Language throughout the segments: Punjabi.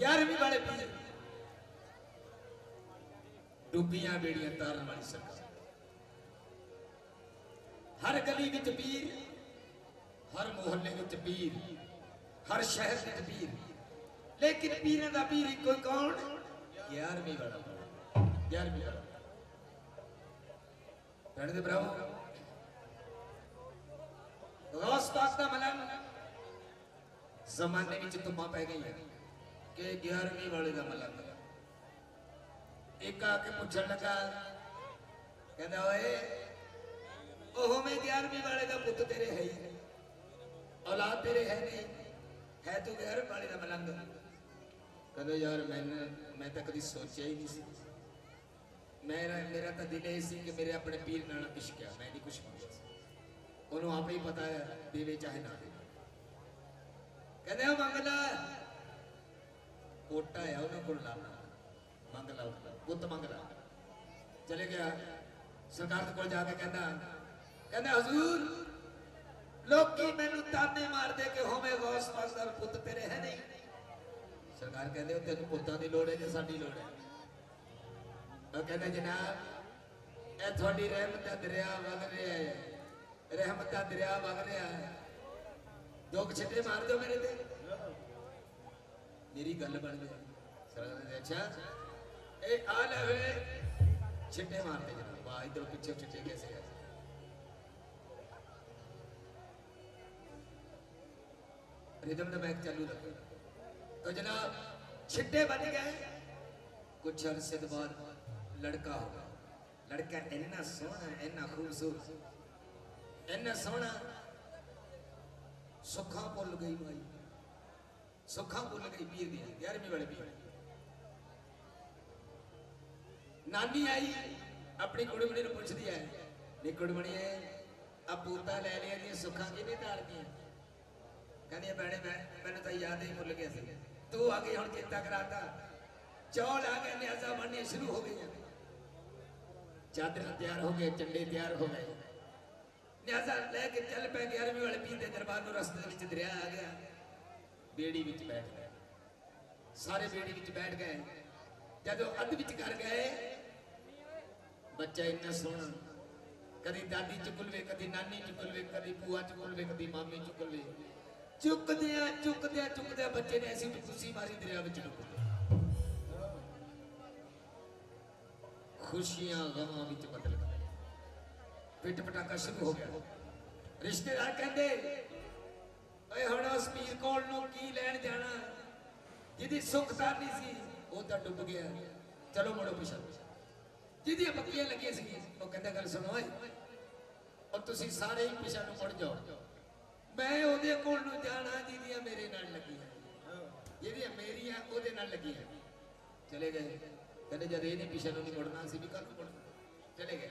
ग्यारहवीं वाले पीछे। डुबिया बेड़िया तारा वाली सरकार। हर गली में पीर, हर मोहल्ले में पीर, हर शहर पीर। लेकिन पीरें का पीर कोई कौन? ग्यारहवीं वाला ग्यारहवीं वाला। रणदे ब्राह्मण गौस पाक का मलन जमाने में पै गई है ਕਿ 11ਵੀਂ ਵਾਲੇ ਦਾ ਮਲੰਗ ਇੱਕ ਆ ਕੇ ਪੁੱਛਣ ਲੱਗਾ ਕਹਿੰਦਾ ਓਏ ਉਹ ਮੈਂ 11ਵੀਂ ਵਾਲੇ ਦਾ ਪੁੱਤ ਤੇਰੇ ਹੈ ਹੀ ਨਹੀਂ ਔਲਾਦ ਤੇਰੇ ਹੈ ਨਹੀਂ ਹੈ ਤੂੰ 11ਵੀਂ ਵਾਲੇ ਦਾ ਮਲੰਗ ਕਹਿੰਦਾ ਯਾਰ ਮੈਂ ਮੈਂ ਤਾਂ ਕਦੀ ਸੋਚਿਆ ਹੀ ਨਹੀਂ ਸੀ ਮੇਰਾ ਮੇਰਾ ਤਾਂ ਦਿਲ ਇਹ ਸੀ ਕਿ ਮੇਰੇ ਆਪਣੇ ਪੀਰ ਨਾਲ ਇਸ਼ਕ ਆ ਮੈਂ ਨਹੀਂ ਕੁਝ ਮੰਗਦਾ ਸੀ ਉਹਨੂੰ ਆਪੇ ਹੀ ਪਤਾ ਹੈ ਦੇਵੇ ਚਾਹੇ ਨਾ ਦੇਵੇ ਕਹਿੰਦੇ ਉਹ ਉਹਨਾਂ ਕੋਲ ਲਾਣਾ ਮੰਗ ਲਾ ਪੁੱਤ ਮੰਗ ਲਾ ਚਲੇ ਗਿਆ ਸਰਕਾਰ ਦੇ ਕੋਲ ਜਾ ਕੇ ਕਹਿੰਦਾ ਕਹਿੰਦਾ ਹਜ਼ੂਰ ਲੋਕੀ ਮੈਨੂੰ ਤਾਨੇ ਮਾਰਦੇ ਕਿ ਹੋਵੇਂ ਗੌਸ ਪਾਸ ਪੁੱਤ ਤੇਰੇ ਹੈ ਨਹੀਂ ਸਰਕਾਰ ਕਹਿੰਦੇ ਉਹ ਤੈਨੂੰ ਪੁੱਤਾਂ ਦੀ ਲੋੜ ਹੈ ਜਾਂ ਸਾਡੀ ਲੋੜ ਹੈ ਉਹ ਕਹਿੰਦੇ ਜਨਾਬ ਇਹ ਤੁਹਾਡੀ ਰਹਿਮਤ ਦਾ ਦਰਿਆ ਵਗ ਰਿਹਾ ਹੈ ਰਹਿਮਤ ਦਾ ਦਰਿਆ ਵਗ ਰਿਹਾ ਹੈ ਦੋ ਕੁ ਛਿੱਟੇ ਮਾਰ ਦਿਓ ਮੇਰੇ ਤੇ ਮੇਰੀ ਗੱਲ ਬਣ ਗਈ ਸਰਕਾਰ ਨੇ ਅੱਛਾ ਇਹ ਆ ਲੈ ਵੇ ਛਿੱਟੇ ਮਾਰਦੇ ਜਨਾਬ ਵਾਹ ਇਧਰ ਪਿੱਛੇ ਛਿੱਟੇ ਕੈਸੇ ਆ ਰਿਦਮ ਦਾ ਮੈਚ ਚਾਲੂ ਰੱਖੋ तो जनाब छिट्टे बन गए कुछ अरसे के बाद लड़का होगा लड़का इन्ना सोहना इन्ना खूबसूरत इन्ना सोहना सुखा भुल गई माई सुखापुर लगड़ी पीर दी, ग्यारहवीं वाले पीर। नानी आई, अपनी कुड़मणी ने पूछती है नी कुड़मणी अब बूता लै लिया दी सुखा कि नहीं तार दी कहने भैने मैंने तो याद ही भूल गया तू आ गई हम चेता कराता चौल आ गए, न्याजा बनने शुरू हो गई चादर तैयार हो गए चंडे तैयार हो गए। न्याजा लैके चल पे ग्यारहवीं वाले पीर के दरबार रस्ते दरिया आ गया। ਬੇੜੀ ਵਿੱਚ ਬੈਠ ਗਏ। ਸਾਰੇ ਬੇੜੀ ਵਿੱਚ ਬੈਠ ਗਏ। ਜਦੋਂ ਅੱਧ ਵਿੱਚ ਕਰ ਗਏ, ਬੱਚਾ ਇੰਨਾ ਸੋਹਣਾ, ਕਦੀ ਦਾਦੀ ਚੁਕਲਵੇ, ਕਦੀ ਨਾਨੀ ਚੁਕਲਵੇ, ਕਦੀ ਭੂਆ ਚੁਕਲਵੇ, ਕਦੀ ਮਾਮੀ ਚੁਕਲਵੇ। ਚੁੱਕਦਿਆਂ ਚੁੱਕਦਿਆਂ ਚੁੱਕਦਿਆਂ ਬੱਚੇ ਨੇ ਐਸੀ ਖੁਸ਼ੀ ਮਾਰੀ, ਦਰਿਆ ਵਿੱਚ ਡੁੱਬ ਖੁਸ਼ੀਆਂ ਗਮਾਂ ਵਿੱਚ ਬਦਲ ਗਏ ਪਿੱਟ ਪਟਾਕਾ ਸ਼ੁਰੂ ਹੋ ਗਿਆ। ਰਿਸ਼ਤੇਦਾਰ ਕਹਿੰਦੇ ਓਏ ਹੁਣ ਉਸ ਪੀਰ ਕੋਲ ਨੂੰ ਕੀ ਲੈਣ ਜਾਣਾ? ਜਿਹਦੀ ਸੁੱਖਤਾ ਨਹੀਂ ਸੀ, ਉਹ ਤਾਂ ਡੁੱਬ ਗਿਆ। ਚਲੋ ਮੁੜੋ ਪਿਛਾ। ਜਿਹਦੀਆਂ ਬੱਕੀਆਂ ਲੱਗੀਆਂ ਸੀ, ਉਹ ਕਹਿੰਦਾ, ਗੱਲ ਸੁਣੋ ਓਏ। ਔਰ ਤੁਸੀਂ ਸਾਰੇ ਹੀ ਪਿਛਾ ਨੂੰ ਮੁੜ ਜਾਓ। ਮੈਂ ਉਹਦੇ ਕੋਲ ਨੂੰ ਜਾਣਾ, ਜਿਹਦੀਆਂ ਮੇਰੇ ਨਾਲ ਲੱਗੀਆਂ। ਜਿਹੜੀਆਂ ਮੇਰੀਆਂ, ਉਹਦੇ ਨਾਲ ਲੱਗੀਆਂ। ਚਲੇ ਗਏ। ਕਹਿੰਦੇ, ਜਦ ਇਹਨੇ ਨਹੀਂ ਪਿਛੇ ਨੂੰ ਨਹੀਂ ਮੁੜਨਾ ਸੀ ਵੀ ਕੱਲ ਨੂੰ ਮੁੜਨਾ। ਚਲੇ ਗਏ।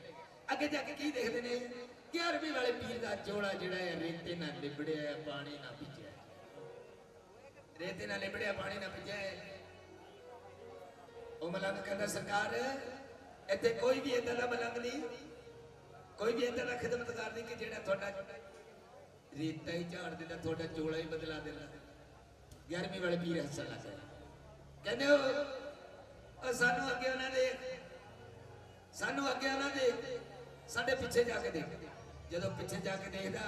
ਅੱਗੇ ਜਾ ਕੇ ਕੀ ਦੇਖਦੇ ਨੇ? 11ਵੀਂ ਵਾਲੇ ਪੀਰ ਦਾ ਜੋੜਾ ਜਿਹੜਾ ਹੈ, ਰੇਤੇ ਨਾਲ ਲਿਬੜਿਆ ਪਾਣੀ ਨਾਲ ਭਿੱਜਿਆ ਰੇਤੇ ਨਾਲ ਲਿਬੜਿਆ, ਪਾਣੀ ਨਾਲ ਭਿੱਜਿਆ ਉਹ ਮਲੰਗ ਕਹਿੰਦਾ, ਸਰਕਾਰ, ਇੱਥੇ ਕੋਈ ਵੀ ਇਦਾਂ ਦਾ ਮਲੰਗ ਨਹੀਂ। ਕੋਈ ਵੀ ਇਦਾਂ ਦਾ ਖਿਦਮਤਗਾਰ ਨਹੀਂ ਕਿ ਜਿਹੜਾ ਤੁਹਾਡਾ ਰੇਤਾ ਹੀ ਝਾੜ ਦਿੰਦਾ, ਤੁਹਾਡਾ ਚੋਲਾ ਹੀ ਬਦਲਾ ਦਿੰਦਾ। 11ਵੀਂ ਵਾਲੇ ਪੀਰ ਹੱਸਣ ਲੱਗ ਗਏ। ਕਹਿੰਦੇ ਉਹ ਸਾਨੂੰ ਅੱਗੇ ਉਹਨਾਂ ਦੇ, ਸਾਨੂੰ ਅੱਗੇ ਉਹਨਾਂ ਦੇ, ਸਾਡੇ ਪਿੱਛੇ ਜਾ ਕੇ ਦੇਖ। ਜਦੋਂ ਪਿੱਛੇ ਜਾ ਕੇ ਦੇਖਦਾ,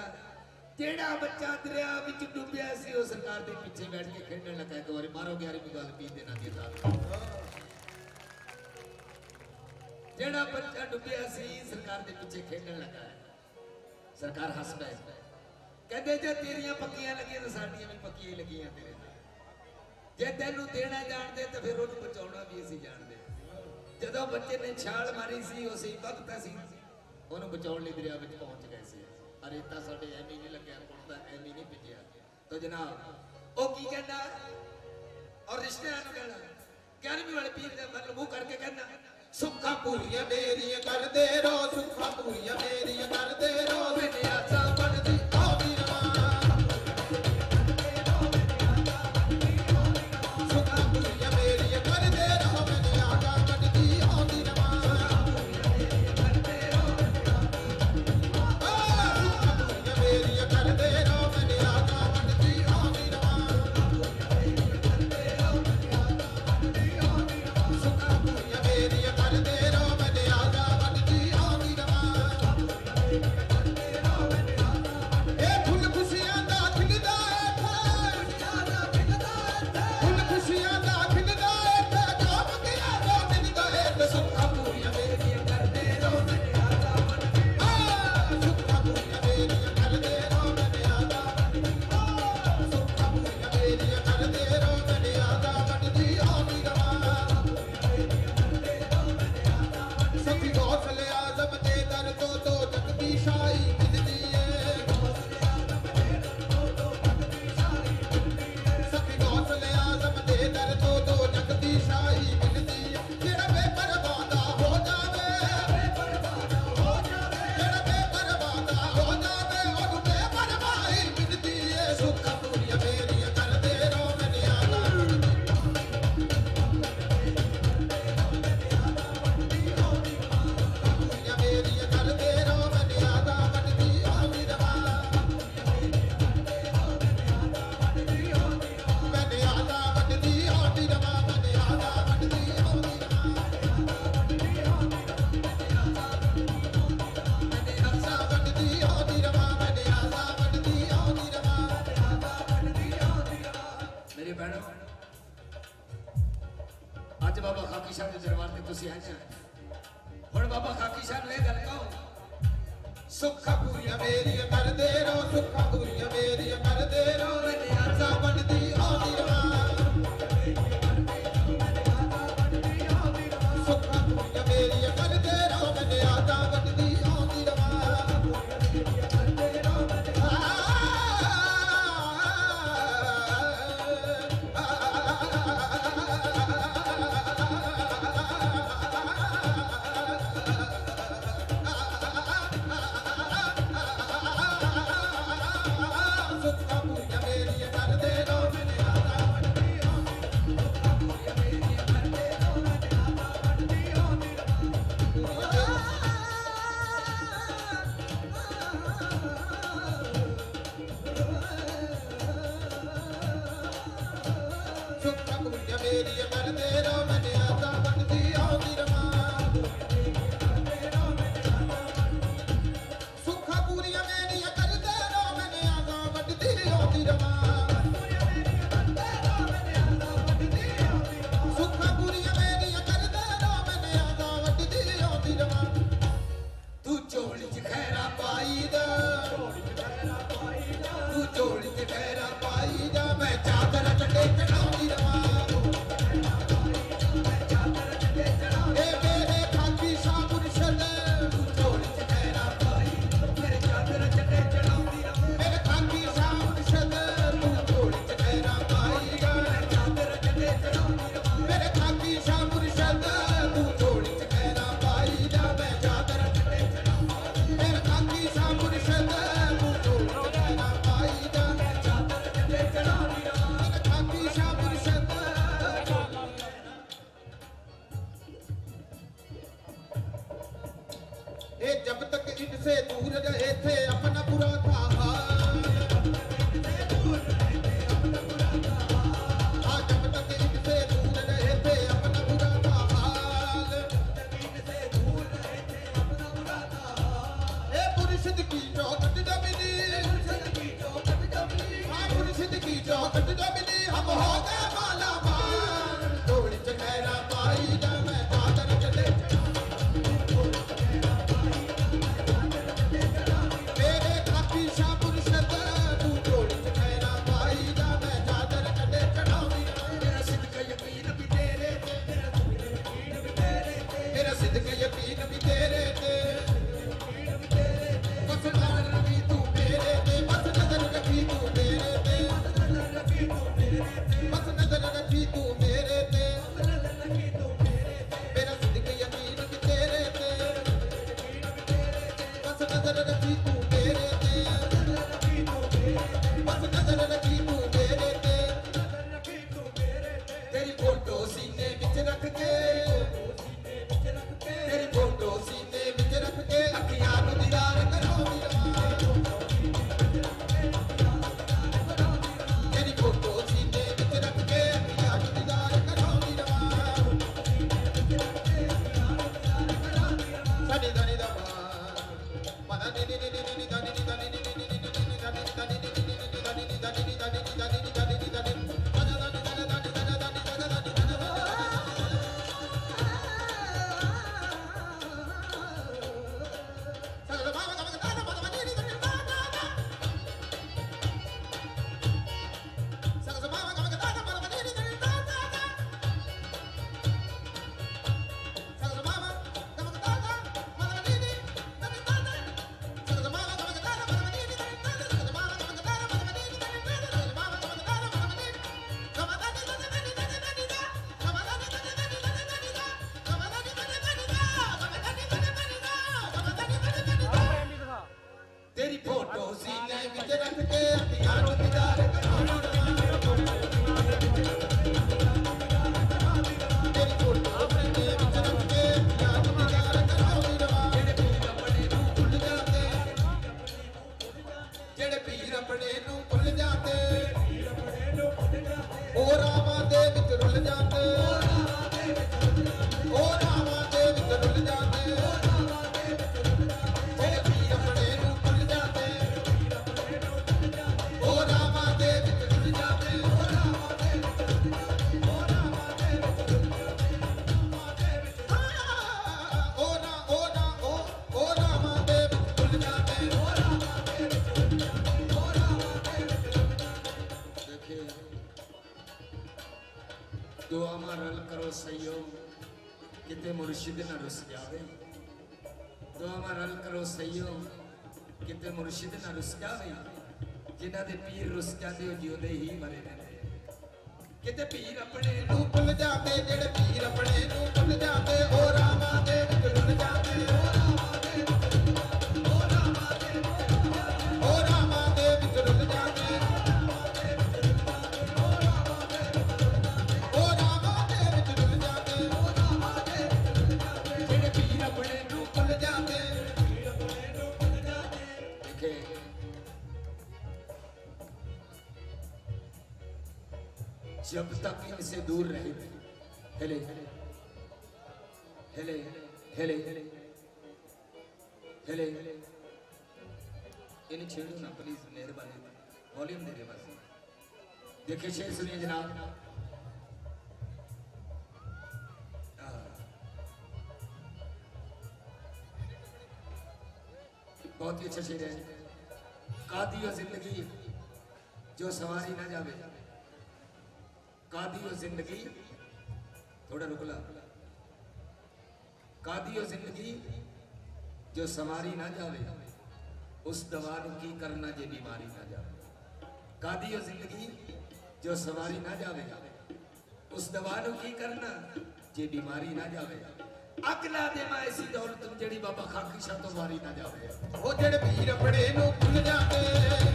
ਜਿਹੜਾ ਬੱਚਾ ਦਰਿਆ ਵਿੱਚ ਡੁੱਬਿਆ ਸੀ, ਉਹ ਸਰਕਾਰ ਦੇ ਪਿੱਛੇ ਬੈਠ ਕੇ ਖੇਡਣ ਲੱਗਾ। ਇੱਕ ਵਾਰੀ ਮਾਰੋ 11ਵੀਂ ਗੱਲ, ਪੀਰ ਦੇ ਦੀ ਤਾਂ ਜਿਹੜਾ ਬੱਚਾ ਡੁੱਬਿਆ ਸੀ, ਸਰਕਾਰ ਦੇ ਪਿੱਛੇ ਖੇਡਣ ਲੱਗਾ। ਸਰਕਾਰ ਹੱਸ ਪਏ ਕਹਿੰਦੇ, ਜੇ ਤੇਰੀਆਂ ਪੱਕੀਆਂ ਲੱਗੀਆਂ, ਤਾਂ ਸਾਡੀਆਂ ਵੀ ਪੱਕੀਆਂ ਲੱਗੀਆਂ ਤੇਰੇ ਨਾਲ ਜੇ ਤੈਨੂੰ ਦੇਣਾ ਜਾਣਦੇ, ਤਾਂ ਫਿਰ ਉਹਨੂੰ ਬਚਾਉਣਾ ਵੀ ਅਸੀਂ ਜਾਣਦੇ। ਜਦੋਂ ਬੱਚੇ ਨੇ ਛਾਲ ਮਾਰੀ ਸੀ, ਉਸੇ ਵਕਤ ਅਸੀਂ ਉਹਨੂੰ ਬਚਾਉਣ ਲਈ ਦਰਿਆ ਵਿੱਚ ਪਹੁੰਚ ਗਏ ਸੀ। ਅਰੇ ਤਾਂ ਸਾਡੇ ਐਵੇਂ ਨਹੀਂ ਲੱਗਿਆ ਪੁੱਤ ਤਾਂ ਐਵੇਂ ਨਹੀਂ ਭਿੱਜਿਆ। ਤਾਂ ਜਨਾਬ, ਉਹ ਕੀ ਕਹਿੰਦਾ? ਔਰ ਰਿਸ਼ਤਿਆਂ ਨੂੰ ਕਹਿੰਦਾ ਗਿਆਰਵੀਂ ਵਾਲੇ ਪੀਰ ਦੇ ਮਤਲਬ ਮੂੰਹ ਕਰਕੇ ਕਹਿੰਦਾ ਸੁੱਖਾ ਪੂਰੀਆਂ ਮੇਰੀਆਂ ਕਰਦੇ ਰੋ ਸੁੱਖਾ ਪੂਰੀਆਂ ਮੇਰੀਆਂ ਕਰਦੇ ਰੋ ਮੈਨੇ ਆਸਾ ਬਣਦੀ ਖਾਕੀ ਸਾਹਿਬ ਦੇ ਦਰਬਾਰ ਤੇ ਤੁਸੀਂ ਆਏ ਚਲੇ। ਹੁਣ ਬਾਬਾ ਖਾਕੀ ਸਾਹਿਬ ਨੇ ਗੱਲ ਕਹੋ, ਸੁੱਖਾ ਪੂਰੀਆਂ ਮੇਰੀਆਂ ਕਰਦੇ ਰਹੋ, ਸੁੱਖਾ ਪੂਰੀਆਂ ਮੇਰੀਆਂ ਕਰਦੇ ਰਹੋ ਰਣਿਆ ਸਾਹਿਬ ਬੱਚਿਓ ਕਿਤੇ ਮੁਰਸ਼ਿਦ ਨਾ ਰੁਸਕਾ ਹੋਈ, ਜਿਨ੍ਹਾਂ ਦੇ ਪੀਰ ਰੁਸਕਾ ਦੇ ਜਿਉਂਦੇ ਹੀ ਮਰੇ ਰਹਿੰਦੇ। ਕਿਤੇ ਪੀਰ ਆਪਣੇ ਨੂੰ ਭੁੱਲ ਜਾਂਦੇ, ਜਿਹੜੇ ਪੀਰ ਆਪਣੇ ਨੂੰ ਭੁੱਲ ਜਾਂਦੇ, ਉਹ ਰਾਵਾਂ ਦੇ ਵਿੱਚ ਲੁੱਟ ਜਾਂਦੇ, ਉਹ जब तक इनसे दूर रहे। हेले। हेले। हेले। हेले। इन छेड़ो ना प्लीज़ मेहरबानी वॉल्यूम मेरे पास देखिए शेर सुनिए जनाब। हाँ। बहुत ही अच्छा शेर है। कादियो ज़िंदगी जो सवारी ना जावे। ਕਾਦੀ ਉਹ ਜ਼ਿੰਦਗੀ? ਥੋੜਾ ਰੁਕ ਕਾਦੀ ਉਹ ਜ਼ਿੰਦਗੀ ਜੋ ਸਮਾਰੀ ਨਾ ਜਾਵੇ? ਉਸ ਦਵਾ ਨੂੰ ਕੀ ਕਰਨਾ ਜੇ ਬਿਮਾਰੀ ਨਾ ਜਾਵੇ? ਕਾਦੀ ਉਹ ਜ਼ਿੰਦਗੀ ਜੋ ਸਵਾਰੀ ਨਾ ਜਾਵੇ? ਉਸ ਦਵਾ ਨੂੰ ਕੀ ਕਰਨਾ ਜੇ ਬਿਮਾਰੀ ਨਾ ਜਾਵੇ? ਅਕਲਾ ਦੇ ਮੈਂ ਐਸੀ ਦੌਲਤ ਜਿਹੜੀ ਬਾਬਾ ਖਾਕੀ ਸ਼ਾਹ ਤੋਂ ਵਾਰੀ ਨਾ ਜਾਵੇ। ਉਹ ਜਿਹੜੇ ਪੀਰ ਬੜੇ ਨੂੰ ਭੁੱਲ ਜਾਂਦੇ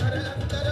ధర ధర